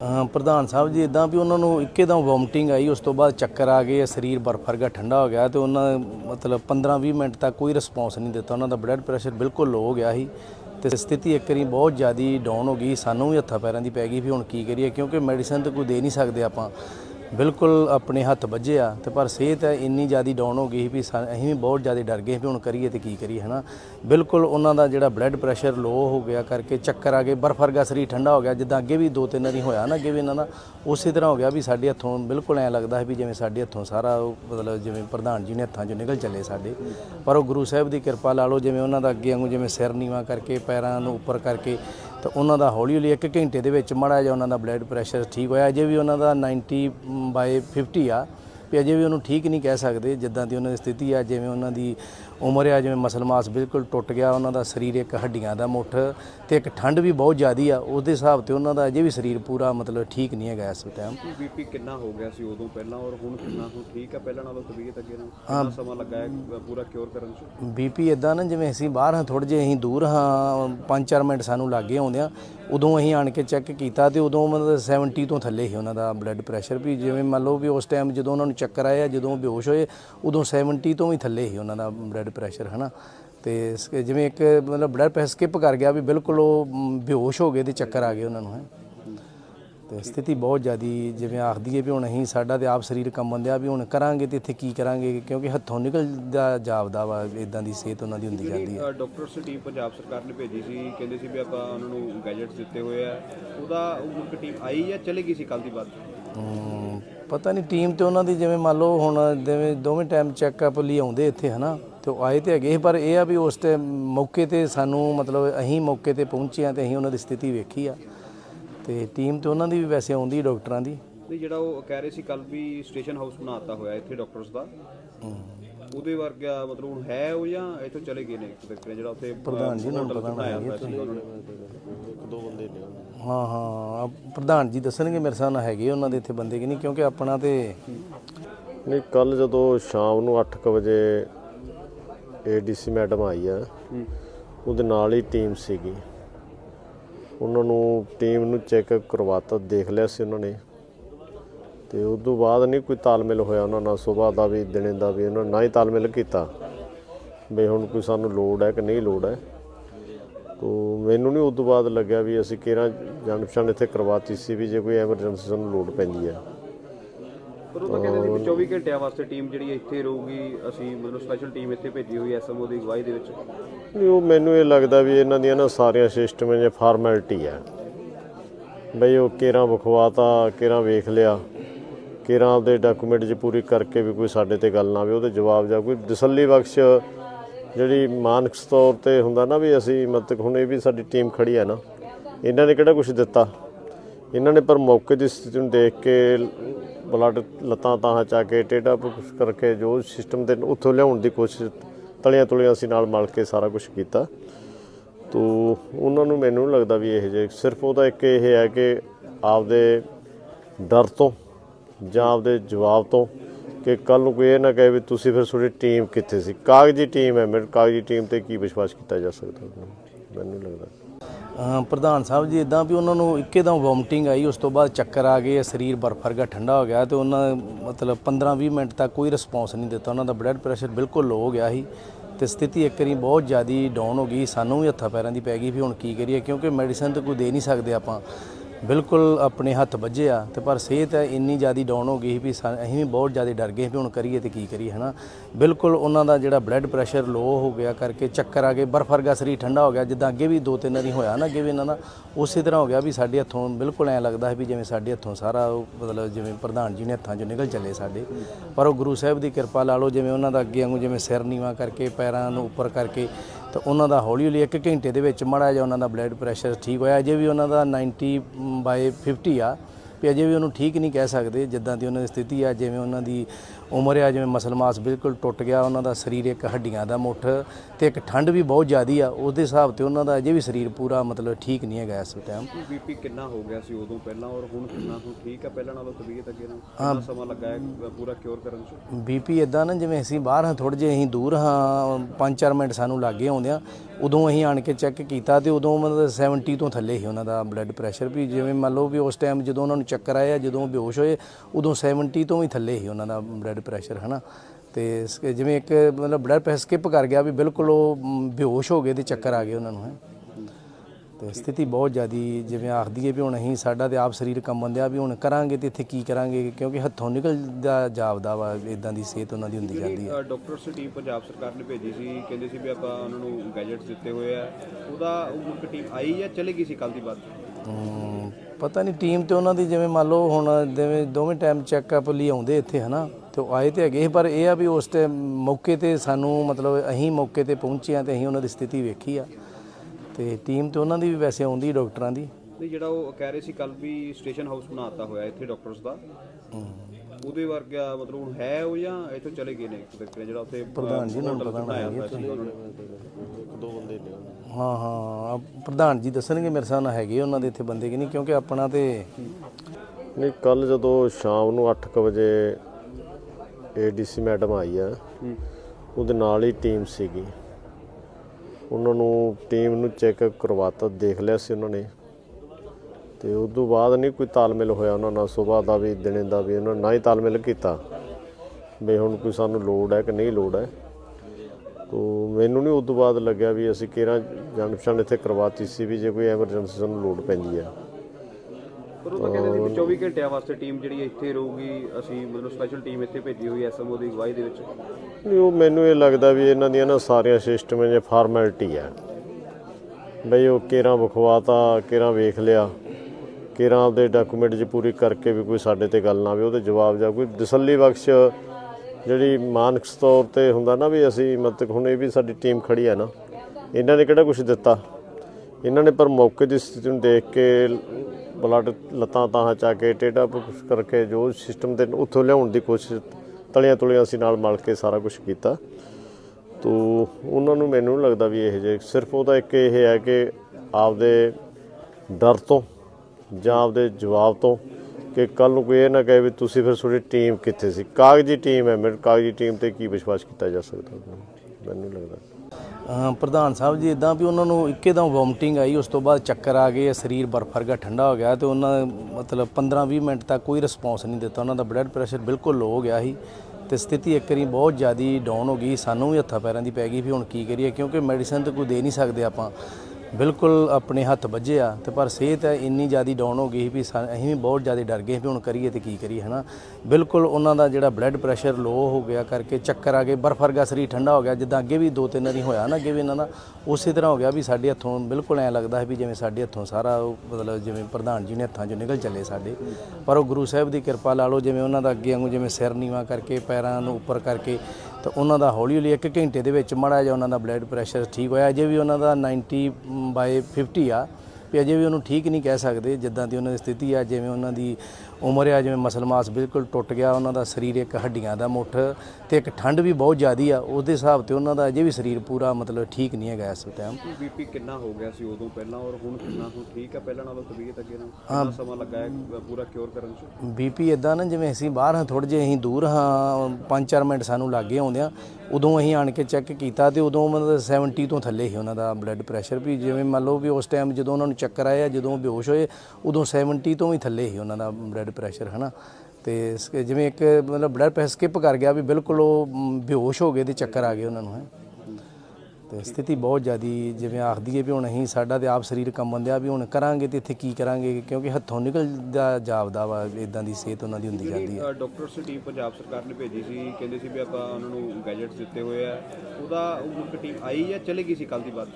ਪ੍ਰਧਾਨ ਸਾਹਿਬ ਜੀ ਇਦਾਂ ਵੀ ਉਹਨਾਂ ਨੂੰ ਇੱਕੇਦਮ ਵੋਮਟਿੰਗ ਆਈ, ਉਸ ਤੋਂ ਬਾਅਦ ਚੱਕਰ ਆ ਗਏ, ਸਰੀਰ ਬਰਫ ਵਰਗਾ ਠੰਡਾ ਹੋ ਗਿਆ ਤੇ ਉਹਨਾਂ ਮਤਲਬ 15-20 ਮਿੰਟ ਤੱਕ ਕੋਈ ਰਿਸਪੌਂਸ ਨਹੀਂ ਦਿੱਤਾ। ਉਹਨਾਂ ਦਾ ਬਲੱਡ ਪ੍ਰੈਸ਼ਰ ਬਿਲਕੁਲ ਲੋ ਹੋ ਗਿਆ ਸੀ ਤੇ ਸਥਿਤੀ ਇੱਕ ਵਾਰੀ ਬਹੁਤ ਜ਼ਿਆਦੀ ਡਾਊਨ ਹੋ ਗਈ। ਸਾਨੂੰ ਵੀ ਹੱਥਾਂ ਪੈਰਾਂ ਦੀ ਪੈ ਗਈ ਵੀ ਹੁਣ ਕੀ ਕਰੀਏ, ਕਿਉਂਕਿ ਮੈਡੀਸਨ ਤਾਂ ਕੋਈ ਦੇ ਨਹੀਂ ਸਕਦੇ ਆਪਾਂ। ਬਿਲਕੁਲ ਆਪਣੇ ਹੱਥ ਵੱਜੇ ਆ ਤੇ ਪਰ ਸਿਹਤ ਇੰਨੀ ਜ਼ਿਆਦੀ ਡਾਊਨ ਹੋ ਗਈ ਵੀ ਸਾ- ਅਸੀਂ ਵੀ ਬਹੁਤ ਜ਼ਿਆਦਾ ਡਰ ਗਏ ਵੀ ਹੁਣ ਕਰੀਏ ਤੇ ਕੀ ਕਰੀਏ, ਹਨਾ? ਬਿਲਕੁਲ ਉਹਨਾਂ ਦਾ ਜਿਹੜਾ ਬਲੱਡ ਪ੍ਰੈਸ਼ਰ ਲੋ ਹੋ ਗਿਆ ਕਰਕੇ ਚੱਕਰ ਆ ਗਏ, ਬਰਫ ਵਰਗਾ ਸਰੀਰ ਠੰਡਾ ਹੋ ਗਿਆ, ਜਿੱਦਾਂ ਅੱਗੇ ਵੀ ਦੋ ਤਿੰਨ ਵਾਰੀ ਹੋਇਆ ਨਾ, ਅੱਗੇ ਵੀ ਇਹਨਾਂ ਦਾ, ਉਸੇ ਤਰ੍ਹਾਂ ਹੋ ਗਿਆ ਵੀ ਸਾਡੇ ਹੱਥੋਂ ਬਿਲਕੁਲ ਐ ਲੱਗਦਾ ਹੈ ਵੀ ਜਿਵੇਂ ਸਾਡੇ ਹੱਥੋਂ ਸਾਰਾ ਉਹ ਮਤਲਬ ਜਿਵੇਂ ਪ੍ਰਧਾਨ ਜੀ ਨੇ ਹੱਥਾਂ 'ਚੋਂ ਨਿਕਲ ਚੱਲੇ ਸਾਡੇ। ਪਰ ਉਹ ਗੁਰੂ ਸਾਹਿਬ ਦੀ ਕਿਰਪਾ ਲਾ ਲਓ, ਜਿਵੇਂ ਉਹਨਾਂ ਦਾ ਅੱਗੇ ਵਾਂਗੂ ਜਿਵੇਂ ਸਿਰ ਨੀਵਾ ਕਰਕੇ, ਪੈਰਾਂ ਨੂੰ ਉੱਪਰ ਕਰਕੇ ਤਾਂ ਉਹਨਾਂ ਦਾ ਹੌਲੀ ਹੌਲੀ ਇੱਕ ਘੰਟੇ ਦੇ ਵਿੱਚ ਮਾੜਾ ਜਿਹਾ ਉਹਨਾਂ ਦਾ ਬਲੱਡ ਪ੍ਰੈਸ਼ਰ ਠੀਕ ਹੋਇਆ। ਅਜੇ ਵੀ ਉਹਨਾਂ ਦਾ 90 ਬਾਈ 50 ਆ। ਵੀ ਅਜੇ ਵੀ ਉਹਨੂੰ ਠੀਕ ਨਹੀਂ ਕਹਿ ਸਕਦੇ ਜਿੱਦਾਂ ਦੀ ਉਹਨਾਂ ਦੀ ਸਥਿਤੀ ਆ ਜਿਵੇਂ ਉਹਨਾਂ ਦੀ ਉਮਰ ਆ ਜਿਵੇਂ ਮਸਲ ਮਾਸ ਬਿਲਕੁਲ ਟੁੱਟ ਗਿਆ ਉਹਨਾਂ ਦਾ ਸਰੀਰ ਇੱਕ ਹੱਡੀਆਂ ਦਾ ਮੁੱਠ ਤੇ ਇੱਕ ਠੰਡ ਵੀ ਬਹੁਤ ਜ਼ਿਆਦੀ ਆ ਉਹਦੇ ਹਿਸਾਬ ਤੇ ਉਹਨਾਂ ਦਾ ਅਜੇ ਵੀ ਸਰੀਰ ਪੂਰਾ ਮਤਲਬ ਠੀਕ ਨਹੀਂ ਹੈਗਾ ਇਸ ਟਾਈਮ ਬੀਪੀ ਕਿੰਨਾ ਹੋ ਗਿਆ ਸੀ ਉਦੋਂ ਪਹਿਲਾਂ ਔਰ ਹੁਣ ਕਿੰਨਾ ਹੁਣ ਠੀਕ ਹੈ ਪਹਿਲਾਂ ਨਾਲੋਂ ਤਬੀਅਤ ਅੱਗੇ ਨਾਲ? ਕਿੰਨਾ ਸਮਾਂ ਲੱਗਾ ਹੈ ਪੂਰਾ ਕਿਉਰ ਕਰਨ ਚ? ਬੀਪੀ ਇਦਾਂ ਨਾ ਜਿਵੇਂ ਅਸੀਂ ਬਾਹਰ ਹਾਂ ਥੋੜੇ ਜਿਹੇ ਅਸੀਂ ਦੂਰ ਹਾਂ 5-4 ਮਿੰਟ ਸਾਨੂੰ ਲੱਗੇ ਆਉਂਦੇ ਆ ਉਦੋਂ ਅਸੀਂ ਆਣ ਕੇ ਚੈੱਕ ਕੀਤਾ ਤੇ ਉਦੋਂ ਮਤਲਬ 70 ਤੋਂ ਥੱਲੇ ਸੀ ਉਹਨਾਂ ਦਾ ਬਲੱਡ ਪ੍ਰੈਸ਼ਰ ਵੀ ਜਿਵੇਂ ਮੰਨ ਲਓ ਵੀ ਉਸ ਟਾਈਮ ਜਦੋਂ ਉਹਨਾਂ ਨੂੰ ਚੱਕਰ ਆਇਆ ਜਦੋਂ ਬੇਹੋਸ਼ ਹੋਏ ਉਦੋਂ 70 ਤੋਂ ਵੀ ਥੱਲੇ ਸੀ ਉਹਨਾਂ ਦਾ ਬਲੱਡ ਪ੍ਰੈਸ਼ਰ ਹਨਾ? ਤੇ ਜਿਵੇਂ ਇੱਕ ਮਤਲਬ ਬਲੱਡ ਪ੍ਰੈਸ਼ਰ ਸਕਿਪ ਕਰ ਗਿਆ ਵੀ ਬਿਲਕੁਲ ਉਹ ਬੇਹੋਸ਼ ਹੋ ਗਏ ਤੇ ਚੱਕਰ ਆ ਗਏ ਉਹਨਾਂ ਨੂੰ ਹੈ? ਤੇ ਸਥਿਤੀ ਬਹੁਤ ਜ਼ਿਆਦੀ ਜਿਵੇਂ ਆਖਦੀ ਹੈ ਵੀ ਹੁਣ ਅਸੀਂ ਸਾਡਾ ਤੇ ਆਪ ਸਰੀਰ ਕੰਬਣ ਦਿਆ ਵੀ ਹੁਣ ਕਰਾਂਗੇ ਤੇ ਇੱਥੇ ਕੀ ਕਰਾਂਗੇ ਕਿਉਂਕਿ ਹੱਥੋਂ ਨਿਕਲਦਾ ਜਾਪਦਾ ਵਾ ਇਦਾਂ ਦੀ ਸਿਹਤ ਉਹਨਾਂ ਦੀ ਹੁੰਦੀ ਜਾਂਦੀ ਹੈ। ਡਾਕਟਰਸ ਟੀਮ ਪੰਜਾਬ ਸਰਕਾਰ ਨੇ ਭੇਜੀ ਸੀ ਕਹਿੰਦੇ ਸੀ ਵੀ ਆਪਾਂ ਉਹਨਾਂ ਨੂੰ ਗੈਜਟਸ ਦਿੱਤੇ ਹੋਏ ਆ ਉਹਦਾ ਉਹ ਟੀਮ ਆਈ ਜਾਂ ਚਲੇ ਗਈ ਸੀ ਕੱਲ ਦੀ ਬਾਅਦ ਹਮ, ਪਤਾ ਨਹੀਂ ਟੀਮ ਤੇ ਉਹਨਾਂ ਦੀ ਜਿਵੇਂ ਮੰਨ ਲਓ ਹੁਣ ਜਿਵੇਂ ਦੋਵੇਂ ਟਾਈਮ ਚੈੱਕਅਪ ਲਈ ਆਉਂਦੇ ਇੱਥੇ ਹਨਾ? ਤੇ ਉਹ ਆਏ ਤੇ ਹੈਗੇ ਪਰ ਇਹ ਆ ਵੀ ਉਸ ਤੇ ਮੌਕੇ ਤੇ ਸਾਨੂੰ ਮਤਲਬ ਅਸੀਂ ਮੌਕੇ ਤੇ ਪਹੁੰਚੇ ਆ ਤੇ ਅਸੀਂ ਉਹਨਾਂ ਦੀ ਸਥਿਤੀ ਵੇਖੀ ਆ। ਤੇ ਟੀਮ ਤੇ ਉਹਨਾਂ ਦੀ ਵੀ ਵੈਸੇ ਆਉਂਦੀ ਡਾਕਟਰਾਂ ਦੀ। ਨਹੀਂ ਜਿਹੜਾ ਉਹ ਕਹਿ ਰਹੇ ਸੀ ਕੱਲ ਵੀ ਸਟੇਸ਼ਨ ਹਾਊਸ ਬਣਾਤਾ ਹੋਇਆ ਇੱਥੇ ਡਾਕਟਰਸ ਦਾ। ਉਹਦੇ ਵਰਗਾ ਮਤਲਬ ਹੁਣ ਹੈ ਉਹ ਜਾਂ ਇੱਥੋਂ ਚਲੇ ਗਏ ਨੇ ਇੱਕ ਜਿਹੜਾ ਉੱਥੇ ਪ੍ਰਧਾਨ ਜੀ ਨੂੰ ਪਤਾ ਬਣਾਇਆ ਉਹਨਾਂ ਦੋ ਬੰਦੇ ਨੇ ਹਾਂ ਹਾਂ ਆ ਪ੍ਰਧਾਨ ਜੀ ਦੱਸਣਗੇ ਮੇਰੇ ਹਿਸਾਬ ਨਾਲ ਹੈਗੇ ਉਹਨਾਂ ਦੇ ਇੱਥੇ ਬੰਦੇ ਕਿ ਨਹੀਂ ਕਿਉਂਕਿ ਆਪਣਾ ਤੇ ਨਹੀਂ ਕੱਲ ਜਦੋਂ ਸ਼ਾਮ ਨੂੰ 8:00 ਵਜੇ ਏਡੀਸੀ ਮੈਡਮ ਆਈ ਆ ਉਹਦੇ ਨਾਲ ਹੀ ਟੀਮ ਸੀਗੀ। ਉਹਨਾਂ ਨੂੰ ਟੀਮ ਨੂੰ ਚੈੱਕ ਕਰਵਾਤਾ ਦੇਖ ਲਿਆ ਸੀ ਉਹਨਾਂ ਨੇ। ਤੇ ਉਸ ਤੋਂ ਬਾਅਦ ਨਹੀਂ ਕੋਈ ਤਾਲਮੇਲ ਹੋਇਆ ਉਹਨਾਂ ਨਾਲ ਸਵੇਰ ਦਾ ਵੀ ਦਿਨੇ ਦਾ ਵੀ ਉਹਨਾਂ ਨੇ ਨਾ ਹੀ ਤਾਲਮੇਲ ਕੀਤਾ। ਵੀ ਹੁਣ ਕੋਈ ਸਾਨੂੰ ਲੋੜ ਹੈ ਕਿ ਨਹੀਂ ਲੋੜ ਹੈ। ਤੋ ਮੈਨੂੰ ਨਹੀਂ ਉਸ ਤੋਂ ਬਾਅਦ ਲੱਗਿਆ ਵੀ ਅਸੀਂ ਕਿਹੜਾ ਜਾਣ ਪਛਾਣ ਇੱਥੇ ਕਰਵਾਤੀ ਸੀ ਵੀ ਜੇ ਕੋਈ ਐਮਰਜੈਂਸੀ ਸਾਨੂੰ ਲੋੜ ਪੈਂਦੀ ਹੈ ਪਰ ਉਹ ਤਾਂ ਕਹਿੰਦੇ ਸੀ ਵੀ 24 ਘੰਟਿਆਂ ਵਾਸਤੇ ਟੀਮ ਜਿਹੜੀ ਇੱਥੇ ਰਹੂਗੀ ਅਸੀਂ ਮਤਲਬ ਸਪੈਸ਼ਲ ਟੀਮ ਇੱਥੇ ਭੇਜੀ ਹੋਈ ਐਸਐਮਓ ਦੀ ਅਗਵਾਈ ਦੇ ਵਿੱਚ। ਨਹੀਂ ਉਹ ਮੈਨੂੰ ਇਹ ਲੱਗਦਾ ਵੀ ਇਹਨਾਂ ਦੀਆਂ ਨਾ ਸਾਰੀਆਂ ਸਿਸਟਮ ਜੇ ਫਾਰਮੈਲਿਟੀ ਹੈ ਬਈ ਉਹ ਕੇਰਾਂ ਵਿਖਵਾਤਾ ਕੇਰਾਂ ਵੇਖ ਲਿਆ ਕੇਰਾਂ ਆਪਦੇ ਡਾਕੂਮੈਂਟ 'ਚ ਪੂਰੀ ਕਰਕੇ ਵੀ ਕੋਈ ਸਾਡੇ ਤੇ ਗੱਲ ਨਾ ਆਵੇ ਉਹਦੇ ਜਵਾਬ ਜਾਂ ਕੋਈ ਤਸੱਲੀ ਬਖਸ਼ ਜਿਹੜੀ ਮਾਨਕ ਤੌਰ ਤੇ ਹੁੰਦਾ ਨਾ ਵੀ ਅਸੀਂ ਮਤਲਬ ਹੁਣ ਇਹ ਵੀ ਸਾਡੀ ਟੀਮ ਖੜੀ ਹੈ ਨਾ, ਇਹਨਾਂ ਨੇ ਕਿਹੜਾ ਕੁਝ ਦਿੱਤਾ? ਇਹਨਾਂ ਨੇ ਪਰ ਮੌਕੇ ਦੀ ਸਥਿਤੀ ਨੂੰ ਦੇਖ ਕੇ ਬਲੱਡ ਲੱਤਾਂ ਤਾਂ ਚਾ ਕੇ, ਟੇਢਾ ਪੁਸ਼ ਕਰਕੇ ਜੋ ਸਿਸਟਮ ਦੇ ਉੱਥੋਂ ਲਿਆਉਣ ਦੀ ਕੋਸ਼ਿਸ਼ ਤਲੀਆਂ ਤੁਲੀਆਂ ਅਸੀਂ ਨਾਲ ਮਲ ਕੇ ਸਾਰਾ ਕੁਝ ਕੀਤਾ। ਤੋ ਉਹਨਾਂ ਨੂੰ ਮੈਨੂੰ ਨਹੀਂ ਲੱਗਦਾ ਵੀ ਇਹ ਜੇ ਸਿਰਫ ਉਹਦਾ ਇੱਕ ਇਹ ਹੈ ਕਿ ਆਪਦੇ ਡਰ ਤੋਂ ਜਾਂ ਆਪਦੇ ਜਵਾਬ ਤੋਂ ਕਿ ਕੱਲ ਨੂੰ ਕੋਈ ਇਹ ਨਾ ਕਹੇ ਵੀ ਤੁਸੀਂ ਫਿਰ ਤੁਹਾਡੀ ਟੀਮ ਕਿੱਥੇ ਸੀ? ਕਾਗਜ਼ੀ ਟੀਮ ਹੈ ਮੇਰੇ ਕਾਗਜ਼ੀ ਟੀਮ ਤੇ ਕੀ ਵਿਸ਼ਵਾਸ ਕੀਤਾ ਜਾ ਸਕਦਾ? ਮੈਨੂੰ ਲੱਗਦਾ। ਪ੍ਰਧਾਨ ਸਾਹਿਬ ਜੀ ਇਦਾਂ ਵੀ ਉਹਨਾਂ ਨੂੰ ਇੱਕੇਦਮ ਵੋਮਟਿੰਗ ਆਈ, ਉਸ ਤੋਂ ਬਾਅਦ ਚੱਕਰ ਆ ਗਏ, ਸਰੀਰ ਬਰਫ ਵਰਗਾ ਠੰਡਾ ਹੋ ਗਿਆ ਤੇ ਉਹਨਾਂ ਮਤਲਬ 15-20 ਮਿੰਟ ਤੱਕ ਕੋਈ ਰਿਸਪੌਂਸ ਨਹੀਂ ਦਿੱਤਾ। ਉਹਨਾਂ ਦਾ ਬਲੱਡ ਪ੍ਰੈਸ਼ਰ ਬਿਲਕੁਲ ਲੋ ਹੋ ਗਿਆ ਸੀ ਤੇ ਸਥਿਤੀ ਇੱਕ ਵਾਰੀ ਬਹੁਤ ਜ਼ਿਆਦੀ ਡਾਊਨ ਹੋ ਗਈ। ਸਾਨੂੰ ਵੀ ਹੱਥਾਂ ਪੈਰਾਂ ਦੀ ਪੈ ਗਈ ਵੀ ਹੁਣ ਕੀ ਕਰੀਏ, ਕਿਉਂਕਿ ਮੈਡੀਸਨ ਤਾਂ ਕੋਈ ਦੇ ਨਹੀਂ ਸਕਦੇ ਆਪਾਂ। ਬਿਲਕੁਲ ਆਪਣੇ ਹੱਥ ਵੱਜੇ ਆ ਤੇ ਪਰ ਸਿਹਤ ਇੰਨੀ ਜ਼ਿਆਦੀ ਡਾਊਨ ਹੋ ਗਈ ਵੀ ਸਾ- ਅਸੀਂ ਵੀ ਬਹੁਤ ਜ਼ਿਆਦਾ ਡਰ ਗਏ ਵੀ ਹੁਣ ਕਰੀਏ ਤੇ ਕੀ ਕਰੀਏ, ਹਨਾ। ਬਿਲਕੁਲ ਉਹਨਾਂ ਦਾ ਜਿਹੜਾ ਬਲੱਡ ਪ੍ਰੈਸ਼ਰ ਲੋ ਹੋ ਗਿਆ ਕਰਕੇ ਚੱਕਰ ਆ ਗਏ, ਬਰਫ ਵਰਗਾ ਸਰੀਰ ਠੰਡਾ ਹੋ ਗਿਆ, ਜਿੱਦਾਂ ਅੱਗੇ ਵੀ ਦੋ ਤਿੰਨ ਵਾਰੀ ਹੋਇਆ ਨਾ ਅੱਗੇ ਵੀ ਇਹਨਾਂ ਦਾ, ਉਸੇ ਤਰ੍ਹਾਂ ਹੋ ਗਿਆ ਵੀ ਸਾਡੇ ਹੱਥੋਂ ਬਿਲਕੁਲ ਐ ਲੱਗਦਾ ਹੈ ਵੀ ਜਿਵੇਂ ਸਾਡੇ ਹੱਥੋਂ ਸਾਰਾ ਉਹ ਮਤਲਬ ਜਿਵੇਂ ਪ੍ਰਧਾਨ ਜੀ ਨੇ ਹੱਥਾਂ 'ਚੋਂ ਨਿਕਲ ਚੱਲੇ ਸਾਡੇ। ਪਰ ਉਹ ਗੁਰੂ ਸਾਹਿਬ ਦੀ ਕਿਰਪਾ ਲਾ ਲਓ, ਜਿਵੇਂ ਉਹਨਾਂ ਦਾ ਅੱਗੇ ਵਾਂਗੂ ਜਿਵੇਂ ਸਿਰ ਨੀਵਾ ਕਰਕੇ ਪੈਰਾਂ ਨੂੰ ਉੱਪਰ ਕਰਕੇ ਤਾਂ ਉਹਨਾਂ ਦਾ ਹੌਲੀ ਹੌਲੀ ਇੱਕ ਘੰਟੇ ਦੇ ਵਿੱਚ ਮਾੜਾ ਜਿਹਾ ਉਹਨਾਂ ਦਾ ਬਲੱਡ ਪ੍ਰੈਸ਼ਰ ਠੀਕ ਹੋਇਆ। ਅਜੇ ਵੀ ਉਹਨਾਂ ਦਾ 90 ਬਾਈ 50 ਆ। ਵੀ ਅਜੇ ਵੀ ਉਹਨੂੰ ਠੀਕ ਨਹੀਂ ਕਹਿ ਸਕਦੇ ਜਿੱਦਾਂ ਦੀ ਉਹਨਾਂ ਦੀ ਸਥਿਤੀ ਆ, ਜਿਵੇਂ ਉਹਨਾਂ ਦੀ ਉਮਰ ਆ ਜਿਵੇਂ ਮਸਲ ਮਾਸ ਬਿਲਕੁਲ ਟੁੱਟ ਗਿਆ ਉਹਨਾਂ ਦਾ ਸਰੀਰ ਇੱਕ ਹੱਡੀਆਂ ਦਾ ਮੁੱਠ ਤੇ ਇੱਕ ਠੰਡ ਵੀ ਬਹੁਤ ਜ਼ਿਆਦੀ ਆ ਉਹਦੇ ਹਿਸਾਬ ਤੇ ਉਹਨਾਂ ਦਾ ਅਜੇ ਵੀ ਸਰੀਰ ਪੂਰਾ ਮਤਲਬ ਠੀਕ ਨਹੀਂ ਹੈਗਾ ਇਸ ਟਾਈਮ ਬੀਪੀ ਕਿੰਨਾ ਹੋ ਗਿਆ ਸੀ ਉਦੋਂ ਪਹਿਲਾਂ ਔਰ ਹੁਣ ਕਿੰਨਾ ਹੁਣ ਠੀਕ ਹੈ ਪਹਿਲਾਂ ਨਾਲੋਂ ਤਬੀਅਤ ਅੱਗੇ ਨਾਲ? ਕਿੰਨਾ ਸਮਾਂ ਲੱਗਾ ਹੈ ਪੂਰਾ ਕਿਉਰ ਕਰਨ ਚ? ਬੀਪੀ ਇਦਾਂ ਨਾ ਜਿਵੇਂ ਅਸੀਂ ਬਾਹਰ ਹਾਂ ਥੋੜੇ ਜਿਹੇ ਅਸੀਂ ਦੂਰ ਹਾਂ 5-4 ਮਿੰਟ ਸਾਨੂੰ ਲੱਗੇ ਆਉਂਦੇ ਆ ਉਦੋਂ ਅਸੀਂ ਆਣ ਕੇ ਚੈੱਕ ਕੀਤਾ ਤੇ ਉਦੋਂ ਮਤਲਬ 70 ਤੋਂ ਥੱਲੇ ਸੀ ਉਹਨਾਂ ਦਾ ਬਲੱਡ ਪ੍ਰੈਸ਼ਰ ਵੀ ਜਿਵੇਂ ਮੰਨ ਲਓ ਵੀ ਉਸ ਟਾਈਮ ਜਦੋਂ ਉਹਨਾਂ ਨੂੰ ਚੱਕਰ ਆਇਆ ਜਦੋਂ ਬੇਹੋਸ਼ ਹੋਏ ਉਦੋਂ 70 ਤੋਂ ਵੀ ਥੱਲੇ ਸੀ ਉਹਨਾਂ ਦਾ ਬਲੱਡ ਪ੍ਰੈਸ਼ਰ ਹਨਾ? ਤੇ ਜਿਵੇਂ ਇੱਕ ਮਤਲਬ ਬਲੱਡ ਪ੍ਰੈਸ਼ਰ ਸਕਿਪ ਕਰ ਗਿਆ ਵੀ ਬਿਲਕੁਲ ਉਹ ਬੇਹੋਸ਼ ਹੋ ਗਏ ਤੇ ਚੱਕਰ ਆ ਗਏ ਉਹਨਾਂ ਨੂੰ ਹੈ? ਤੇ ਸਥਿਤੀ ਬਹੁਤ ਜ਼ਿਆਦੀ ਜਿਵੇਂ ਆਖਦੀ ਹੈ ਵੀ ਹੁਣ ਅਸੀਂ ਸਾਡਾ ਤੇ ਆਪ ਸਰੀਰ ਕੰਬਣ ਦਿਆ ਵੀ ਹੁਣ ਕਰਾਂਗੇ ਤੇ ਇੱਥੇ ਕੀ ਕਰਾਂਗੇ ਕਿਉਂਕਿ ਹੱਥੋਂ ਨਿਕਲਦਾ ਜਾਪਦਾ ਵਾ ਇਦਾਂ ਦੀ ਸਿਹਤ ਉਹਨਾਂ ਦੀ ਹੁੰਦੀ ਜਾਂਦੀ ਹੈ ਡਾਕਟਰਸ ਟੀਮ ਪੰਜਾਬ ਸਰਕਾਰ ਨੇ ਭੇਜੀ ਸੀ ਕਹਿੰਦੇ ਸੀ ਵੀ ਆਪਾਂ ਉਹਨਾਂ ਨੂੰ ਗੈਜਟਸ ਦਿੱਤੇ ਹੋਏ ਆ। ਉਹਦਾ ਉਹ ਇੱਕ ਟੀਮ ਆਈ ਜਾਂ ਚਲੇ ਗਈ ਸੀ ਕੱਲ ਦੀ ਬਾਤ? ਪਤਾ ਨਹੀਂ ਟੀਮ ਤੇ ਉਹਨਾਂ ਦੀ ਜਿਵੇਂ ਮੰਨ ਲਓ ਹੁਣ ਜਿਵੇਂ ਦੋਵੇਂ ਟਾਈਮ ਚੈੱਕਅਪ ਲਈ ਆਉਂਦੇ ਇੱਥੇ ਹਨਾ? ਤੇ ਉਹ ਆਏ ਤੇ ਹੈਗੇ ਸੀ, ਪਰ ਇਹ ਆ ਵੀ ਉਸ ਟਾਈਮ ਮੌਕੇ ਤੇ ਸਾਨੂੰ ਮਤਲਬ ਅਸੀਂ ਮੌਕੇ ਤੇ ਪਹੁੰਚੇ ਆ ਤੇ ਅਸੀਂ ਉਹਨਾਂ ਦੀ ਸਥਿਤੀ ਵੇਖੀ ਆ। ਤੇ ਟੀਮ ਤੇ ਉਹਨਾਂ ਦੀ ਵੀ ਵੈਸੇ ਆਉਂਦੀ ਡਾਕਟਰਾਂ ਦੀ। ਨਹੀਂ ਜਿਹੜਾ ਉਹ ਕਹਿ ਰਹੇ ਸੀ ਕੱਲ ਵੀ ਸਟੇਸ਼ਨ ਹਾਊਸ ਬਣਾਤਾ ਹੋਇਆ ਇੱਥੇ ਡਾਕਟਰਸ ਦਾ। ਉਹਦੇ ਵਰਗਾ ਮਤਲਬ ਹੁਣ ਹੈ ਉਹ ਜਾਂ ਇੱਥੋਂ ਚਲੇ ਗਏ ਨੇ ਨਾਲ ਜਿਹੜਾ ਉੱਥੇ ਪ੍ਰਧਾਨ ਜੀ ਨੂੰ ਪਤਾ ਹੋਇਆ ਸੀ। ਉਹਨਾਂ ਨੇ ਦੋ ਬੰਦੇ ਨੇ। ਹਾਂ ਹਾਂ ਪ੍ਰਧਾਨ ਜੀ ਦੱਸਣਗੇ ਮੇਰੇ ਹਿਸਾਬ ਨਾਲ ਹੈਗੇ ਉਹਨਾਂ ਦੇ ਇੱਥੇ ਬੰਦੇ ਕਿ ਨਹੀਂ ਕਿਉਂਕਿ ਆਪਣਾ ਤੇ ਨਹੀਂ ਕੱਲ ਜਦੋਂ ਸ਼ਾਮ ਨੂੰ 8:00 ਵਜੇ ਏਡੀਸੀ ਮੈਡਮ ਆਈ ਆ। ਉਹਦੇ ਨਾਲ ਹੀ ਟੀਮ ਸੀਗੀ। ਉਹਨਾਂ ਨੂੰ ਟੀਮ ਨੂੰ ਚੈੱਕ ਕਰਵਾਤਾ ਦੇਖ ਲਿਆ ਸੀ ਉਹਨਾਂ ਨੇ। ਤੇ ਉਸ ਤੋਂ ਬਾਅਦ ਨਹੀਂ ਕੋਈ ਤਾਲਮੇਲ ਹੋਇਆ ਉਹਨਾਂ ਨਾਲ ਸਵੇਰ ਦਾ ਵੀ ਦਿਨੇ ਦਾ ਵੀ ਉਹਨਾਂ ਨੇ ਨਾ ਹੀ ਤਾਲਮੇਲ ਕੀਤਾ। ਵੀ ਹੁਣ ਕੋਈ ਸਾਨੂੰ ਲੋੜ ਹੈ ਕਿ ਨਹੀਂ ਲੋੜ ਹੈ। ਤੋ ਮੈਨੂੰ ਨਹੀਂ ਉਸ ਤੋਂ ਬਾਅਦ ਲੱਗਿਆ ਵੀ ਅਸੀਂ ਕਿਹੜਾ ਜਾਣ ਪਛਾਣ ਇੱਥੇ ਕਰਵਾਤੀ ਸੀ ਵੀ ਜੇ ਕੋਈ ਐਮਰਜੈਂਸੀ ਸਾਨੂੰ ਲੋੜ ਪੈਂਦੀ ਹੈ। ਪਰ ਉਹ ਤਾਂ ਕਹਿੰਦੇ ਸੀ ਵੀ 24 ਘੰਟਿਆਂ ਵਾਸਤੇ ਟੀਮ ਜਿਹੜੀ ਇੱਥੇ ਰਹੂਗੀ ਅਸੀਂ ਮਤਲਬ ਸਪੈਸ਼ਲ ਟੀਮ ਇੱਥੇ ਭੇਜੀ ਹੋਈ ਐਸਐਮਓ ਦੀ ਅਗਵਾਈ ਦੇ ਵਿੱਚ। ਨਹੀਂ ਉਹ ਮੈਨੂੰ ਇਹ ਲੱਗਦਾ ਵੀ ਇਹਨਾਂ ਦੀਆਂ ਨਾ ਸਾਰੀਆਂ ਸਿਸਟਮ ਜੇ ਫਾਰਮੈਲਿਟੀ ਹੈ। ਬਈ ਉਹ ਕਿਹੜਾ ਵਿਖਵਾਤਾ ਕਿਹੜਾ ਵੇਖ ਲਿਆ ਕਿਹੜਾ ਆਪਦੇ ਡਾਕੂਮੈਂਟ 'ਚ ਪੂਰੀ ਕਰਕੇ ਵੀ ਕੋਈ ਸਾਡੇ ਤੇ ਗੱਲ ਨਾ ਆਵੇ ਉਹਦੇ ਜਵਾਬ ਜਾਂ ਕੋਈ ਤਸੱਲੀ ਬਖਸ਼ ਜਿਹੜੀ ਮਾਨਕ ਤੌਰ ਤੇ ਹੁੰਦਾ ਨਾ ਵੀ ਅਸੀਂ ਮਤਲਬ ਹੁਣ ਇਹ ਵੀ ਸਾਡੀ ਟੀਮ ਖੜੀ ਹੈ ਨਾ ਇਹਨਾਂ ਨੇ ਕਿਹੜਾ ਕੁਝ ਦਿੱਤਾ? ਇਹਨਾਂ ਨੇ ਪਰ ਮੌਕੇ ਦੀ ਸਥਿਤੀ ਨੂੰ ਦੇਖ ਕੇ ਬਲੱਡ ਲੱਤਾਂ ਤਾਂ ਚਾ ਕੇ ਟੇਢਾ ਪੁੱਛ ਕਰਕੇ ਜੋ ਸਿਸਟਮ ਦੇ ਉੱਥੋਂ ਲਿਆਉਣ ਦੀ ਕੋਸ਼ਿਸ਼ ਤਲੀਆਂ ਤੁਲੀਆਂ ਅਸੀਂ ਨਾਲ ਮਲ ਕੇ ਸਾਰਾ ਕੁਝ ਕੀਤਾ। ਤੋ ਉਹਨਾਂ ਨੂੰ ਮੈਨੂੰ ਨਹੀਂ ਲੱਗਦਾ ਵੀ ਇਹ ਜੇ ਸਿਰਫ ਉਹਦਾ ਇੱਕ ਇਹ ਹੈ ਕਿ ਆਪਦੇ ਡਰ ਤੋਂ ਜਾਂ ਆਪਦੇ ਜਵਾਬ ਤੋਂ ਕਿ ਕੱਲ ਨੂੰ ਕੋਈ ਇਹ ਨਾ ਕਹੇ ਵੀ ਤੁਸੀਂ ਫਿਰ ਤੁਹਾਡੀ ਟੀਮ ਕਿੱਥੇ ਸੀ। ਕਾਗਜ਼ੀ ਟੀਮ ਹੈ, ਮੇਰੇ ਕਾਗਜ਼ੀ ਟੀਮ ਤੇ ਕੀ ਵਿਸ਼ਵਾਸ ਕੀਤਾ ਜਾ ਸਕਦਾ? ਮੈਨੂੰ ਨਹੀਂ ਲੱਗਦਾ। ਪ੍ਰਧਾਨ ਸਾਹਿਬ ਜੀ ਇਦਾਂ ਵੀ ਉਹਨਾਂ ਨੂੰ ਇੱਕੇਦਮ ਵੋਮਟਿੰਗ ਆਈ, ਉਸ ਤੋਂ ਬਾਅਦ ਚੱਕਰ ਆ ਗਏ, ਸਰੀਰ ਬਰਫ ਵਰਗਾ ਠੰਡਾ ਹੋ ਗਿਆ ਤੇ ਉਹਨਾਂ ਮਤਲਬ 15-20 ਮਿੰਟ ਤੱਕ ਕੋਈ ਰਿਸਪੌਂਸ ਨਹੀਂ ਦਿੱਤਾ। ਉਹਨਾਂ ਦਾ ਬਲੱਡ ਪ੍ਰੈਸ਼ਰ ਬਿਲਕੁਲ ਲੋ ਹੋ ਗਿਆ ਸੀ ਤੇ ਸਥਿਤੀ ਇੱਕ ਵਾਰੀ ਬਹੁਤ ਜ਼ਿਆਦੀ ਡਾਊਨ ਹੋ ਗਈ। ਸਾਨੂੰ ਵੀ ਹੱਥਾਂ ਪੈਰਾਂ ਦੀ ਪੈ ਗਈ ਵੀ ਹੁਣ ਕੀ ਕਰੀਏ, ਕਿਉਂਕਿ ਮੈਡੀਸਨ ਤਾਂ ਕੋਈ ਦੇ ਨਹੀਂ ਸਕਦੇ ਆਪਾਂ। ਬਿਲਕੁਲ ਆਪਣੇ ਹੱਥ ਵੱਜੇ ਆ ਤੇ ਪਰ ਸਿਹਤ ਇੰਨੀ ਜ਼ਿਆਦੀ ਡਾਊਨ ਹੋ ਗਈ ਵੀ ਸਾ- ਅਸੀਂ ਵੀ ਬਹੁਤ ਜ਼ਿਆਦਾ ਡਰ ਗਏ ਵੀ ਹੁਣ ਕਰੀਏ ਤੇ ਕੀ ਕਰੀਏ, ਹਨਾ। ਬਿਲਕੁਲ ਉਹਨਾਂ ਦਾ ਜਿਹੜਾ ਬਲੱਡ ਪ੍ਰੈਸ਼ਰ ਲੋ ਹੋ ਗਿਆ ਕਰਕੇ ਚੱਕਰ ਆ ਗਏ, ਬਰਫ ਵਰਗਾ ਸਰੀਰ ਠੰਡਾ ਹੋ ਗਿਆ, ਜਿੱਦਾਂ ਅੱਗੇ ਵੀ ਦੋ ਤਿੰਨ ਵਾਰੀ ਹੋਇਆ ਨਾ ਅੱਗੇ ਵੀ ਇਹਨਾਂ ਦਾ, ਉਸੇ ਤਰ੍ਹਾਂ ਹੋ ਗਿਆ ਵੀ ਸਾਡੇ ਹੱਥੋਂ ਬਿਲਕੁਲ ਐ ਲੱਗਦਾ ਹੈ ਵੀ ਜਿਵੇਂ ਸਾਡੇ ਹੱਥੋਂ ਸਾਰਾ ਉਹ ਮਤਲਬ ਜਿਵੇਂ ਪ੍ਰਧਾਨ ਜੀ ਨੇ ਹੱਥਾਂ 'ਚੋਂ ਨਿਕਲ ਚੱਲੇ ਸਾਡੇ। ਪਰ ਉਹ ਗੁਰੂ ਸਾਹਿਬ ਦੀ ਕਿਰਪਾ ਲਾ ਲਓ, ਜਿਵੇਂ ਉਹਨਾਂ ਦਾ ਅੱਗੇ ਵਾਂਗੂ ਜਿਵੇਂ ਸਿਰ ਨੀਵਾ ਕਰਕੇ ਪੈਰਾਂ ਨੂੰ ਉੱਪਰ ਕਰਕੇ ਤਾਂ ਉਹਨਾਂ ਦਾ ਹੌਲੀ ਹੌਲੀ ਇੱਕ ਘੰਟੇ ਦੇ ਵਿੱਚ ਮਾੜਾ ਜਿਹਾ ਉਹਨਾਂ ਦਾ ਬਲੱਡ ਪ੍ਰੈਸ਼ਰ ਠੀਕ ਹੋਇਆ। ਅਜੇ ਵੀ ਉਹਨਾਂ ਦਾ 90 ਬਾਈ 50 ਆ। ਵੀ ਅਜੇ ਵੀ ਉਹਨੂੰ ਠੀਕ ਨਹੀਂ ਕਹਿ ਸਕਦੇ ਜਿੱਦਾਂ ਦੀ ਉਹਨਾਂ ਦੀ ਸਥਿਤੀ ਆ, ਜਿਵੇਂ ਉਹਨਾਂ ਦੀ ਉਮਰ ਆ ਜਿਵੇਂ ਮਸਲ ਮਾਸ ਬਿਲਕੁਲ ਟੁੱਟ ਗਿਆ ਉਹਨਾਂ ਦਾ ਸਰੀਰ ਇੱਕ ਹੱਡੀਆਂ ਦਾ ਮੁੱਠ ਤੇ ਇੱਕ ਠੰਡ ਵੀ ਬਹੁਤ ਜ਼ਿਆਦੀ ਆ ਉਹਦੇ ਹਿਸਾਬ ਤੇ ਉਹਨਾਂ ਦਾ ਅਜੇ ਵੀ ਸਰੀਰ ਪੂਰਾ ਮਤਲਬ ਠੀਕ ਨਹੀਂ ਹੈਗਾ ਇਸ ਟਾਈਮ ਬੀਪੀ ਕਿੰਨਾ ਹੋ ਗਿਆ ਸੀ ਉਦੋਂ ਪਹਿਲਾਂ ਔਰ ਹੁਣ ਕਿੰਨਾ ਹੁਣ ਠੀਕ ਹੈ ਪਹਿਲਾਂ ਨਾਲੋਂ ਤਬੀਅਤ ਅੱਗੇ ਨਾਲ? ਕਿੰਨਾ ਸਮਾਂ ਲੱਗਾ ਹੈ ਪੂਰਾ ਕਿਉਰ ਕਰਨ ਚ? ਬੀਪੀ ਇਦਾਂ ਨਾ ਜਿਵੇਂ ਅਸੀਂ ਬਾਹਰ ਹਾਂ ਥੋੜੇ ਜਿਹੇ ਅਸੀਂ ਦੂਰ ਹਾਂ 5-4 ਮਿੰਟ ਸਾਨੂੰ ਲੱਗੇ ਆਉਂਦੇ ਆ ਉਦੋਂ ਅਸੀਂ ਆਣ ਕੇ ਚੈੱਕ ਕੀਤਾ ਤੇ ਉਦੋਂ ਮਤਲਬ 70 ਤੋਂ ਥੱਲੇ ਸੀ ਉਹਨਾਂ ਦਾ ਬਲੱਡ ਪ੍ਰੈਸ਼ਰ ਵੀ ਜਿਵੇਂ ਮੰਨ ਲਓ ਵੀ ਉਸ ਟਾਈਮ ਜਦੋਂ ਉਹਨਾਂ ਨੂੰ ਚੱਕਰ ਆਇਆ ਜਦੋਂ ਬੇਹੋਸ਼ ਹੋਏ ਉਦੋਂ 70 ਤੋਂ ਵੀ ਥੱਲੇ ਸੀ ਉਹਨਾਂ ਦਾ ਬਲੱਡ ਪ੍ਰੈਸ਼ਰ ਹਨਾ? ਤੇ ਜਿਵੇਂ ਇੱਕ ਮਤਲਬ ਬਲੱਡ ਪ੍ਰੈਸ਼ਰ ਸਕਿਪ ਕਰ ਗਿਆ ਵੀ ਬਿਲਕੁਲ ਉਹ ਬੇਹੋਸ਼ ਹੋ ਗਏ ਤੇ ਚੱਕਰ ਆ ਗਏ ਉਹਨਾਂ ਨੂੰ ਹੈ? ਤੇ ਸਥਿਤੀ ਬਹੁਤ ਜ਼ਿਆਦੀ ਜਿਵੇਂ ਆਖਦੀ ਹੈ ਵੀ ਹੁਣ ਅਸੀਂ ਸਾਡਾ ਤੇ ਆਪ ਸਰੀਰ ਕੰਬਣ ਦਿਆ ਵੀ ਹੁਣ ਕਰਾਂਗੇ ਤੇ ਇੱਥੇ ਕੀ ਕਰਾਂਗੇ ਕਿਉਂਕਿ ਹੱਥੋਂ ਨਿਕਲਦਾ ਜਾਪਦਾ ਵਾ ਇਦਾਂ ਦੀ ਸਿਹਤ ਉਹਨਾਂ ਦੀ ਹੁੰਦੀ ਜਾਂਦੀ ਹੈ ਡਾਕਟਰਸ ਟੀਮ ਪੰਜਾਬ ਸਰਕਾਰ ਨੇ ਭੇਜੀ ਸੀ ਕਹਿੰਦੇ ਸੀ ਵੀ ਆਪਾਂ ਉਹਨਾਂ ਨੂੰ ਗੈਜਟਸ ਦਿੱਤੇ ਹੋਏ ਆ। ਉਹਦਾ ਉਹ ਇੱਕ ਟੀਮ ਆਈ ਜਾਂ ਚਲੇ ਗਈ ਸੀ ਕੱਲ ਦੀ ਬਾਤ?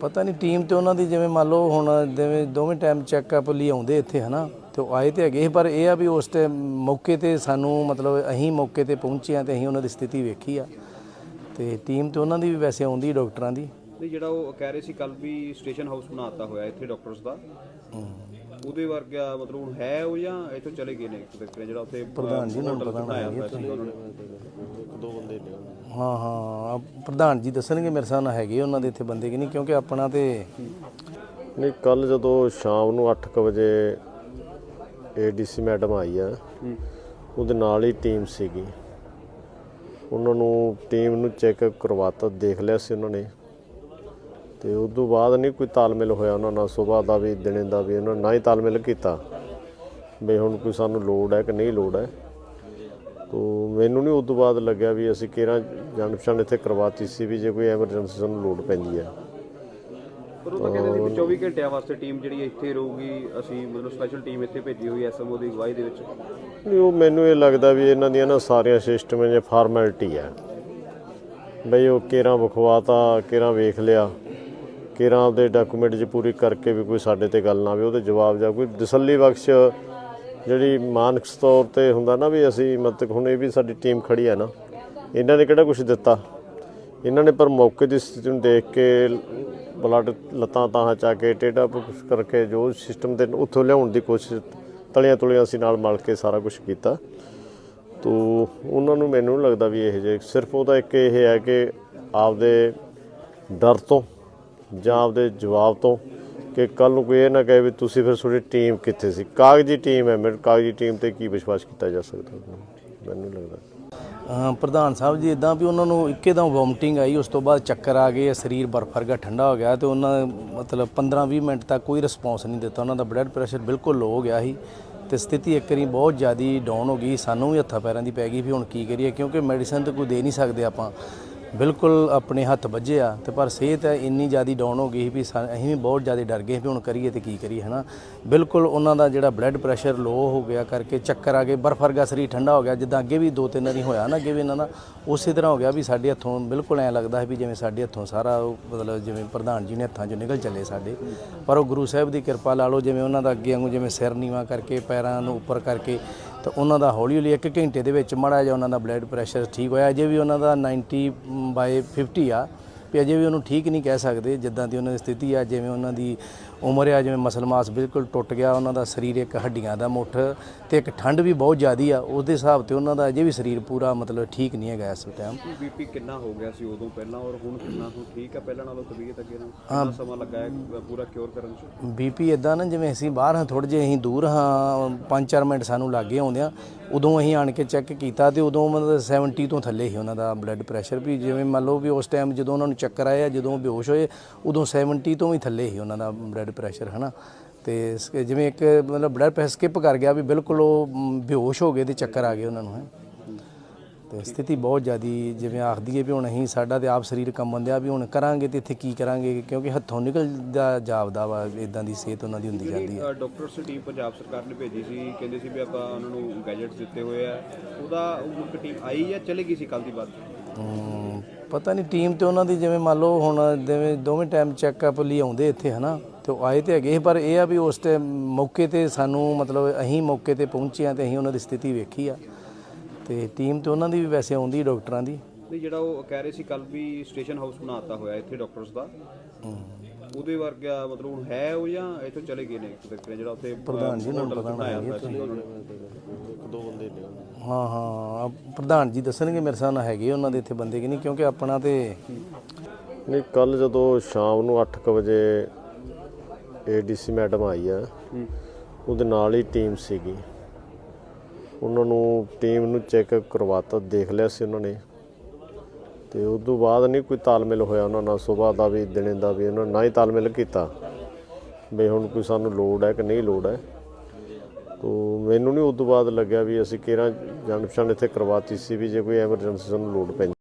ਪਤਾ ਨਹੀਂ ਟੀਮ ਤੇ ਉਹਨਾਂ ਦੀ ਜਿਵੇਂ ਮੰਨ ਲਓ ਹੁਣ ਜਿਵੇਂ ਦੋਵੇਂ ਟਾਈਮ ਚੈੱਕਅਪ ਲਈ ਆਉਂਦੇ ਇੱਥੇ ਹਨਾ? ਤੇ ਉਹ ਆਏ ਤੇ ਹੈਗੇ ਸੀ, ਪਰ ਇਹ ਆ ਵੀ ਉਸ ਟਾਈਮ ਮੌਕੇ ਤੇ ਸਾਨੂੰ ਮਤਲਬ ਅਸੀਂ ਮੌਕੇ ਤੇ ਪਹੁੰਚੇ ਆ ਤੇ ਅਸੀਂ ਉਹਨਾਂ ਦੀ ਸਥਿਤੀ ਵੇਖੀ ਆ। ਤੇ ਟੀਮ ਤੇ ਉਹਨਾਂ ਦੀ ਵੀ ਵੈਸੇ ਆਉਂਦੀ ਡਾਕਟਰਾਂ ਦੀ। ਨਹੀਂ ਜਿਹੜਾ ਉਹ ਕਹਿ ਰਹੇ ਸੀ ਕੱਲ ਵੀ ਸਟੇਸ਼ਨ ਹਾਊਸ ਬਣਾਤਾ ਹੋਇਆ ਇੱਥੇ ਡਾਕਟਰਸ ਦਾ। ਉਹਦੇ ਵਰਗਾ ਮਤਲਬ ਹੁਣ ਹੈ ਉਹ ਜਾਂ ਇੱਥੋਂ ਚਲੇ ਗਏ ਨੇ ਨਾਲ ਜਿਹੜਾ ਉੱਥੇ ਪ੍ਰਧਾਨ ਜੀ ਨੂੰ ਪਤਾ ਦੋ ਬੰਦੇ ਨੇ। ਹਾਂ ਹਾਂ ਪ੍ਰਧਾਨ ਜੀ ਦੱਸਣਗੇ ਮੇਰੇ ਹਿਸਾਬ ਨਾਲ ਹੈਗੇ ਉਹਨਾਂ ਦੇ ਇੱਥੇ ਬੰਦੇ ਕਿ ਨਹੀਂ ਕਿਉਂਕਿ ਆਪਣਾ ਤੇ ਨਹੀਂ ਕੱਲ ਜਦੋਂ ਸ਼ਾਮ ਨੂੰ 8:00 ਵਜੇ ਏਡੀਸੀ ਮੈਡਮ ਆਈ ਆ। ਉਹਦੇ ਨਾਲ ਹੀ ਟੀਮ ਸੀਗੀ। ਉਹਨਾਂ ਨੂੰ ਟੀਮ ਨੂੰ ਚੈੱਕ ਕਰਵਾਤਾ, ਦੇਖ ਲਿਆ ਸੀ ਉਹਨਾਂ ਨੇ। ਤੇ ਉਸ ਤੋਂ ਬਾਅਦ ਨਹੀਂ ਕੋਈ ਤਾਲਮੇਲ ਹੋਇਆ ਉਹਨਾਂ ਨਾਲ ਸਵੇਰ ਦਾ ਵੀ, ਦਿਨੇ ਦਾ ਵੀ, ਉਹਨਾਂ ਨੇ ਨਾ ਹੀ ਤਾਲਮੇਲ ਕੀਤਾ। ਵੀ ਹੁਣ ਕੋਈ ਸਾਨੂੰ ਲੋੜ ਹੈ ਕਿ ਨਹੀਂ ਲੋੜ ਹੈ। ਤੋ ਮੈਨੂੰ ਨਹੀਂ ਉਸ ਤੋਂ ਬਾਅਦ ਲੱਗਿਆ ਵੀ ਅਸੀਂ ਕਿਹੜਾ ਜਾਣ ਪਛਾਣ ਇੱਥੇ ਕਰਵਾਤੀ ਸੀ ਵੀ ਜੇ ਕੋਈ ਐਮਰਜੈਂਸੀ ਸਾਨੂੰ ਲੋੜ ਪੈਂਦੀ ਹੈ। ਪਰ ਉਹ ਤਾਂ ਕਹਿੰਦੇ ਸੀ ਵੀ 24 ਘੰਟਿਆਂ ਵਾਸਤੇ ਟੀਮ ਜਿਹੜੀ ਇੱਥੇ ਰਹੂਗੀ ਅਸੀਂ ਮਤਲਬ ਸਪੈਸ਼ਲ ਟੀਮ ਇੱਥੇ ਭੇਜੀ ਹੋਈ ਐਸਐਮਓ ਦੀ ਅਗਵਾਈ ਦੇ ਵਿੱਚ। ਨਹੀਂ ਉਹ ਮੈਨੂੰ ਇਹ ਲੱਗਦਾ ਵੀ ਇਹਨਾਂ ਦੀਆਂ ਨਾ ਸਾਰੀਆਂ ਸਿਸਟਮ ਜੇ ਫਾਰਮੈਲਿਟੀ ਹੈ। ਬਈ ਉਹ ਕਿਹੜਾ ਵਿਖਵਾਤਾ ਕਿਹੜਾ ਵੇਖ ਲਿਆ ਕਿਹੜਾ ਆਪਦੇ ਡਾਕੂਮੈਂਟ 'ਚ ਪੂਰੀ ਕਰਕੇ ਵੀ ਕੋਈ ਸਾਡੇ ਤੇ ਗੱਲ ਨਾ ਆਵੇ ਉਹਦੇ ਜਵਾਬ ਜਾਂ ਕੋਈ ਤਸੱਲੀ ਬਖਸ਼ ਜਿਹੜੀ ਮਾਨਕ ਤੌਰ ਤੇ ਹੁੰਦਾ ਨਾ ਵੀ ਅਸੀਂ ਮਤਲਬ ਹੁਣ ਇਹ ਵੀ ਸਾਡੀ ਟੀਮ ਖੜੀ ਹੈ ਨਾ ਇਹਨਾਂ ਨੇ ਕਿਹੜਾ ਕੁਝ ਦਿੱਤਾ? ਇਹਨਾਂ ਨੇ ਪਰ ਮੌਕੇ ਦੀ ਸਥਿਤੀ ਨੂੰ ਦੇਖ ਕੇ ਬਲੱਡ ਲੱਤਾਂ ਤਾਂ ਚਾ ਕੇ ਟੇਢਾ ਪੁੱਛ ਕਰਕੇ ਜੋ ਸਿਸਟਮ ਦੇ ਉੱਥੋਂ ਲਿਆਉਣ ਦੀ ਕੋਸ਼ਿਸ਼ ਤਲੀਆਂ ਤੁਲੀਆਂ ਅਸੀਂ ਨਾਲ ਮਲ ਕੇ ਸਾਰਾ ਕੁਝ ਕੀਤਾ। ਤੋ ਉਹਨਾਂ ਨੂੰ ਮੈਨੂੰ ਨਹੀਂ ਲੱਗਦਾ ਵੀ ਇਹ ਜੇ ਸਿਰਫ ਉਹਦਾ ਇੱਕ ਇਹ ਹੈ ਕਿ ਆਪਦੇ ਡਰ ਤੋਂ ਜਾਂ ਆਪਦੇ ਜਵਾਬ ਤੋਂ ਕਿ ਕੱਲ ਨੂੰ ਕੋਈ ਇਹ ਨਾ ਕਹੇ ਵੀ ਤੁਸੀਂ ਫਿਰ ਤੁਹਾਡੀ ਟੀਮ ਕਿੱਥੇ ਸੀ? ਕਾਗਜ਼ੀ ਟੀਮ ਹੈ, ਮੇਰੇ ਕਾਗਜ਼ੀ ਟੀਮ ਤੇ ਕੀ ਵਿਸ਼ਵਾਸ ਕੀਤਾ ਜਾ ਸਕਦਾ? ਮੈਨੂੰ ਨਹੀਂ ਲੱਗਦਾ। ਪ੍ਰਧਾਨ ਸਾਹਿਬ ਜੀ ਇਦਾਂ ਵੀ ਉਹਨਾਂ ਨੂੰ ਇੱਕੇਦਮ ਵੋਮਟਿੰਗ ਆਈ, ਉਸ ਤੋਂ ਬਾਅਦ ਚੱਕਰ ਆ ਗਏ, ਸਰੀਰ ਬਰਫ ਵਰਗਾ ਠੰਡਾ ਹੋ ਗਿਆ ਤੇ ਉਹਨਾਂ ਮਤਲਬ 15-20 ਮਿੰਟ ਤੱਕ ਕੋਈ ਰਿਸਪੌਂਸ ਨਹੀਂ ਦਿੱਤਾ। ਉਹਨਾਂ ਦਾ ਬਲੱਡ ਪ੍ਰੈਸ਼ਰ ਬਿਲਕੁਲ ਲੋ ਹੋ ਗਿਆ ਸੀ ਤੇ ਸਥਿਤੀ ਇੱਕ ਵਾਰੀ ਬਹੁਤ ਜ਼ਿਆਦੀ ਡਾਊਨ ਹੋ ਗਈ। ਸਾਨੂੰ ਵੀ ਹੱਥਾਂ ਪੈਰਾਂ ਦੀ ਪੈ ਗਈ ਵੀ ਹੁਣ ਕੀ ਕਰੀਏ, ਕਿਉਂਕਿ ਮੈਡੀਸਨ ਤਾਂ ਕੋਈ ਦੇ ਨਹੀਂ ਸਕਦੇ ਆਪਾਂ। ਬਿਲਕੁਲ ਆਪਣੇ ਹੱਥ ਵੱਜੇ ਆ ਤੇ ਪਰ ਸਿਹਤ ਇੰਨੀ ਜ਼ਿਆਦੀ ਡਾਊਨ ਹੋ ਗਈ ਸੀ ਵੀ ਸਾ- ਅਸੀਂ ਵੀ ਬਹੁਤ ਜ਼ਿਆਦਾ ਡਰ ਗਏ ਵੀ ਹੁਣ ਕਰੀਏ ਤੇ ਕੀ ਕਰੀਏ, ਹਨਾ? ਬਿਲਕੁਲ ਉਹਨਾਂ ਦਾ ਜਿਹੜਾ ਬਲੱਡ ਪ੍ਰੈਸ਼ਰ ਲੋ ਹੋ ਗਿਆ ਕਰਕੇ ਚੱਕਰ ਆ ਗਏ, ਬਰਫ ਵਰਗਾ ਸਰੀਰ ਠੰਡਾ ਹੋ ਗਿਆ, ਜਿੱਦਾਂ ਅੱਗੇ ਵੀ ਦੋ ਤਿੰਨ ਵਾਰੀ ਹੋਇਆ ਨਾ ਅੱਗੇ ਵੀ ਇਹਨਾਂ ਦਾ, ਉਸੇ ਤਰ੍ਹਾਂ ਹੋ ਗਿਆ ਵੀ ਸਾਡੇ ਹੱਥੋਂ ਬਿਲਕੁਲ ਐਂ ਲੱਗਦਾ ਹੈ ਵੀ ਜਿਵੇਂ ਸਾਡੇ ਹੱਥੋਂ ਸਾਰਾ ਉਹ ਮਤਲਬ ਜਿਵੇਂ ਪ੍ਰਧਾਨ ਜੀ ਨੇ ਹੱਥਾਂ 'ਚੋਂ ਨਿਕਲ ਚੱਲੇ ਸਾਡੇ। ਪਰ ਉਹ ਗੁਰੂ ਸਾਹਿਬ ਦੀ ਕਿਰਪਾ ਲਾ ਲਓ, ਜਿਵੇਂ ਉਹਨਾਂ ਦਾ ਅੱਗੇ ਵਾਂਗੂ ਜਿਵੇਂ ਸਿਰ ਨੀਵਾ ਕਰਕੇ ਪੈਰਾਂ ਨੂੰ ਉੱਪਰ ਕਰਕੇ ਤਾਂ ਉਹਨਾਂ ਦਾ ਹੌਲੀ ਹੌਲੀ ਇੱਕ ਘੰਟੇ ਦੇ ਵਿੱਚ ਮਾੜਾ ਜਿਹਾ ਉਹਨਾਂ ਦਾ ਬਲੱਡ ਪ੍ਰੈਸ਼ਰ ਠੀਕ ਹੋਇਆ। ਅਜੇ ਵੀ ਉਹਨਾਂ ਦਾ 90 ਬਾਈ 50 ਆ। ਵੀ ਅਜੇ ਵੀ ਉਹਨੂੰ ਠੀਕ ਨਹੀਂ ਕਹਿ ਸਕਦੇ, ਜਿੱਦਾਂ ਦੀ ਉਹਨਾਂ ਦੀ ਸਥਿਤੀ ਆ, ਜਿਵੇਂ ਉਹਨਾਂ ਦੀ ਉਮਰ ਆ ਜਿਵੇਂ ਮਸਲ ਮਾਸ ਬਿਲਕੁਲ ਟੁੱਟ ਗਿਆ ਉਹਨਾਂ ਦਾ ਸਰੀਰ ਇੱਕ ਹੱਡੀਆਂ ਦਾ ਮੁੱਠ ਤੇ ਇੱਕ ਠੰਡ ਵੀ ਬਹੁਤ ਜ਼ਿਆਦੀ ਆ ਉਹਦੇ ਹਿਸਾਬ ਤੇ ਉਹਨਾਂ ਦਾ ਅਜੇ ਵੀ ਸਰੀਰ ਪੂਰਾ ਮਤਲਬ ਠੀਕ ਨਹੀਂ ਹੈਗਾ ਇਸ ਟਾਈਮ ਬੀਪੀ ਕਿੰਨਾ ਹੋ ਗਿਆ ਸੀ ਉਦੋਂ ਪਹਿਲਾਂ ਔਰ ਹੁਣ ਕਿੰਨਾ ਹੁਣ ਠੀਕ ਹੈ ਪਹਿਲਾਂ ਨਾਲੋਂ ਤਬੀਅਤ ਅੱਗੇ ਨਾਲ? ਕਿੰਨਾ ਸਮਾਂ ਲੱਗਾ ਹੈ ਪੂਰਾ ਕਿਉਰ ਕਰਨ 'ਚ? ਬੀਪੀ ਇਦਾਂ ਨਾ ਜਿਵੇਂ ਅਸੀਂ ਬਾਹਰ ਹਾਂ ਥੋੜੇ ਜਿਹੇ ਅਸੀਂ ਦੂਰ ਹਾਂ 5-4 ਮਿੰਟ ਸਾਨੂੰ ਲੱਗੇ ਆਉਂਦਿਆਂ ਉਦੋਂ ਅਸੀਂ ਆਣ ਕੇ ਚੈੱਕ ਕੀਤਾ ਤੇ ਉਦੋਂ ਮਤਲਬ 70 ਤੋਂ ਥੱਲੇ ਸੀ ਉਹਨਾਂ ਦਾ ਬਲੱਡ ਪ੍ਰੈਸ਼ਰ ਵੀ ਜਿਵੇਂ ਮੰਨ ਲਓ ਵੀ ਉਸ ਟਾਈਮ ਜਦੋਂ ਉਹਨਾਂ ਨੂੰ ਚੱਕਰ ਆਇਆ ਜਦੋਂ ਬੇਹੋਸ਼ ਹੋਏ ਉਦੋਂ 70 ਤੋਂ ਵੀ ਥੱਲੇ ਸੀ ਉਹਨਾਂ ਦਾ ਬਲੱਡ ਪ੍ਰੈਸ਼ਰ ਹਨਾ? ਤੇ ਜਿਵੇਂ ਇੱਕ ਮਤਲਬ ਬਲੱਡ ਪ੍ਰੈਸ਼ਰ ਸਕਿਪ ਕਰ ਗਿਆ ਵੀ ਬਿਲਕੁਲ ਉਹ ਬੇਹੋਸ਼ ਹੋ ਗਏ ਤੇ ਚੱਕਰ ਆ ਗਏ ਉਹਨਾਂ ਨੂੰ ਹੈ? ਤੇ ਸਥਿਤੀ ਬਹੁਤ ਜ਼ਿਆਦੀ ਜਿਵੇਂ ਆਖਦੀ ਹੈ ਵੀ ਹੁਣ ਅਸੀਂ ਸਾਡਾ ਤੇ ਆਪ ਸਰੀਰ ਕੰਬਣ ਦਿਆ ਵੀ ਹੁਣ ਕਰਾਂਗੇ ਤੇ ਇੱਥੇ ਕੀ ਕਰਾਂਗੇ ਕਿਉਂਕਿ ਹੱਥੋਂ ਨਿਕਲਦਾ ਜਾਪਦਾ ਵਾ ਇਦਾਂ ਦੀ ਸਿਹਤ ਉਹਨਾਂ ਦੀ ਹੁੰਦੀ ਜਾਂਦੀ ਹੈ ਡਾਕਟਰਸ ਟੀਮ ਪੰਜਾਬ ਸਰਕਾਰ ਨੇ ਭੇਜੀ ਸੀ ਕਹਿੰਦੇ ਸੀ ਵੀ ਆਪਾਂ ਉਹਨਾਂ ਨੂੰ ਗੈਜਟਸ ਦਿੱਤੇ ਹੋਏ ਆ। ਉਹਦਾ ਉਹ ਟੀਮ ਆਈ ਜਾਂ ਚਲੇ ਗਈ ਸੀ ਕੱਲ ਦੀ ਬਾਤ? ਪਤਾ ਨਹੀਂ ਟੀਮ ਤੇ ਉਹਨਾਂ ਦੀ ਜਿਵੇਂ ਮੰਨ ਲਓ ਹੁਣ ਜਿਵੇਂ ਦੋਵੇਂ ਟਾਈਮ ਚੈੱਕਅਪ ਲਈ ਆਉਂਦੇ ਇੱਥੇ ਹਨਾ? ਤੇ ਉਹ ਆਏ ਤੇ ਹੈਗੇ ਸੀ, ਪਰ ਇਹ ਆ ਵੀ ਉਸ ਟਾਈਮ ਮੌਕੇ ਤੇ ਸਾਨੂੰ ਮਤਲਬ ਅਸੀਂ ਮੌਕੇ ਤੇ ਪਹੁੰਚੇ ਆ ਤੇ ਅਸੀਂ ਉਹਨਾਂ ਦੀ ਸਥਿਤੀ ਵੇਖੀ ਆ। ਤੇ ਟੀਮ ਤੇ ਉਹਨਾਂ ਦੀ ਵੀ ਵੈਸੇ ਆਉਂਦੀ ਡਾਕਟਰਾਂ ਦੀ। ਨਹੀਂ ਜਿਹੜਾ ਉਹ ਕਹਿ ਰਹੇ ਸੀ ਕੱਲ ਵੀ ਸਟੇਸ਼ਨ ਹਾਊਸ ਬਣਾਤਾ ਹੋਇਆ ਇੱਥੇ ਡਾਕਟਰਸ ਦਾ। ਉਹਦੇ ਵਰਗਾ ਮਤਲਬ ਹੁਣ ਹੈ ਉਹ ਜਾਂ ਇੱਥੋਂ ਚਲੇ ਗਏ ਨੇ ਨਾਲ ਜਿਹੜਾ ਉੱਥੇ ਪ੍ਰਧਾਨ ਜੀ ਨੂੰ ਪਤਾ ਬਣਾਇਆ ਹੋਇਆ ਸੀ ਉਹਨਾਂ ਨੇ। ਦੋ ਬੰਦੇ ਨੇ। ਹਾਂ ਹਾਂ ਪ੍ਰਧਾਨ ਜੀ ਦੱਸਣਗੇ ਮੇਰੇ ਹਿਸਾਬ ਨਾਲ ਹੈਗੇ ਉਹਨਾਂ ਦੇ ਇੱਥੇ ਬੰਦੇ ਕਿ ਨਹੀਂ ਕਿਉਂਕਿ ਆਪਣਾ ਤੇ ਨਹੀਂ ਕੱਲ ਜਦੋਂ ਸ਼ਾਮ ਨੂੰ 8:00 ਵਜੇ ਏਡੀਸੀ ਮੈਡਮ ਆਈ ਆ। ਉਹਦੇ ਨਾਲ ਹੀ ਟੀਮ ਸੀਗੀ। ਉਹਨਾਂ ਨੂੰ ਟੀਮ ਨੂੰ ਚੈੱਕ ਕਰਵਾਤਾ, ਦੇਖ ਲਿਆ ਸੀ ਉਹਨਾਂ ਨੇ। ਤੇ ਉਸ ਤੋਂ ਬਾਅਦ ਨਹੀਂ ਕੋਈ ਤਾਲਮੇਲ ਹੋਇਆ ਉਹਨਾਂ ਨਾਲ ਸਵੇਰ ਦਾ ਵੀ, ਦਿਨੇ ਦਾ ਵੀ, ਉਹਨਾਂ ਨੇ ਨਾ ਹੀ ਤਾਲਮੇਲ ਕੀਤਾ। ਵੀ ਹੁਣ ਕੋਈ ਸਾਨੂੰ ਲੋੜ ਹੈ ਕਿ ਨਹੀਂ ਲੋੜ ਹੈ। ਤੋ ਮੈਨੂੰ ਨਹੀਂ ਉਸ ਤੋਂ ਬਾਅਦ ਲੱਗਿਆ ਵੀ ਅਸੀਂ ਕਿਹੜਾ ਜਾਣ ਪਛਾਣ ਇੱਥੇ ਕਰਵਾਤੀ ਸੀ ਵੀ ਜੇ ਕੋਈ ਐਮਰਜੈਂਸੀ ਸਾਨੂੰ ਲੋੜ ਪੈਂਦੀ।